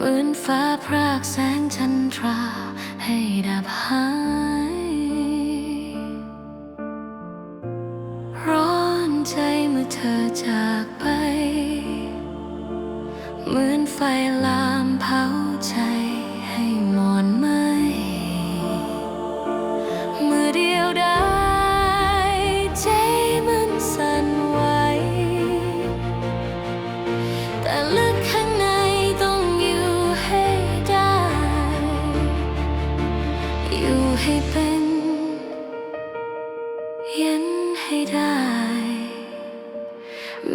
เหมือนฟ้าพรากแสงจันทราให้ดับหาย ร้อนใจเมื่อเธอจากไป เหมือนไฟลา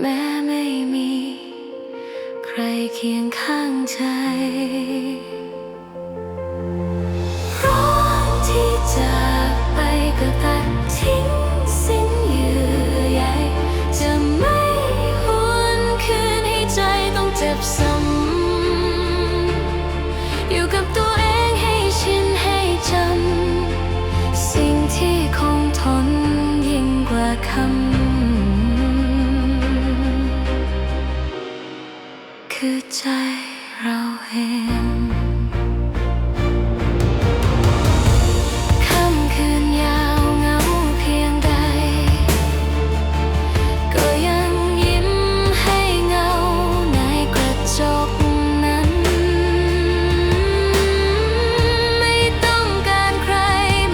แม้ไม่มี ใครเคียงข้างใจร้อนที่จากไปก็ตัดทิ้งสิ้นเยื่อใยจะไม่หวนคืนให้ใจต้องเจ็บซ้ำ ใจเราเองค่ำคืนยาวเหงาเพียงใด ก็ยังยิ้มให้เงาในกระจกนั้น ไม่ต้องการใคร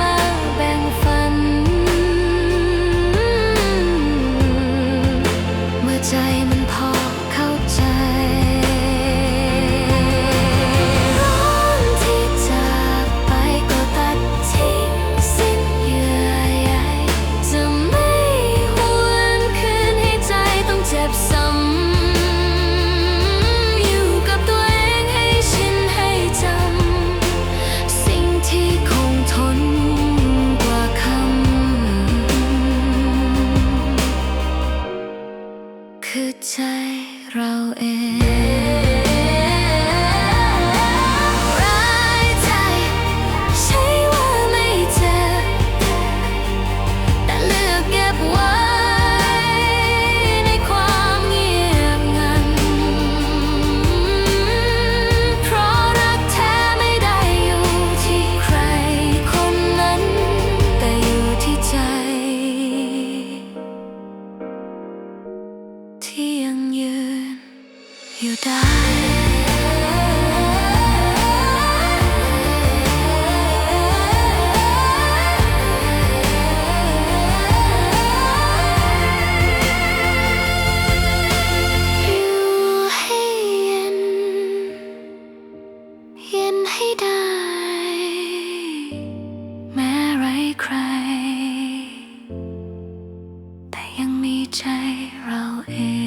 มาแบ่งฝัน เมื่อใจมันพอ คือใจเราเอง ต่ยังมีใจเราเอง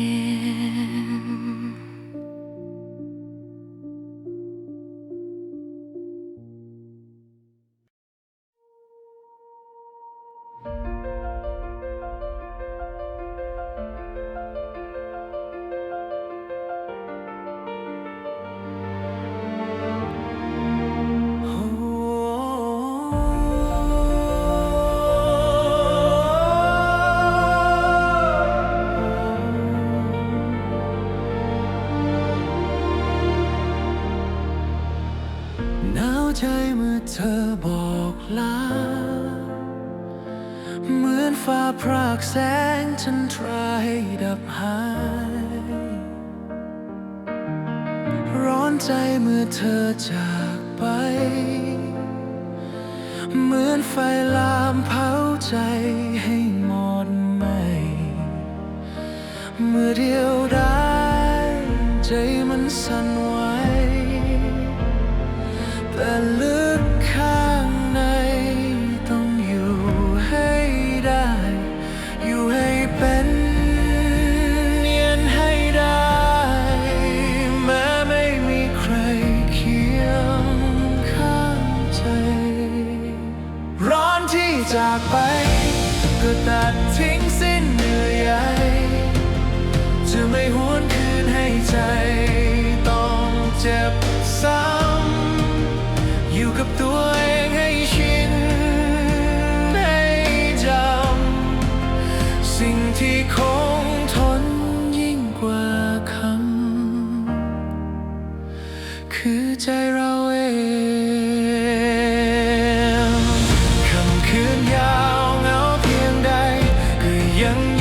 ใจเมื่อเธอบอกลา เหมือนฟ้าพรากแสงฉันทราให้ดับหาย ร้อนใจเมื่อเธอจากไป เหมือนไฟลามเผาใจให้หมดไหม เมื่อเดียวดายใจมันสั่นไหว แต่ กับตัวเองให้ชินให้จำสิ่งที่คงทนยิ่งกว่าคำคือใจเราเองคำคืนยาวเหงาเพียงใดก็ยัง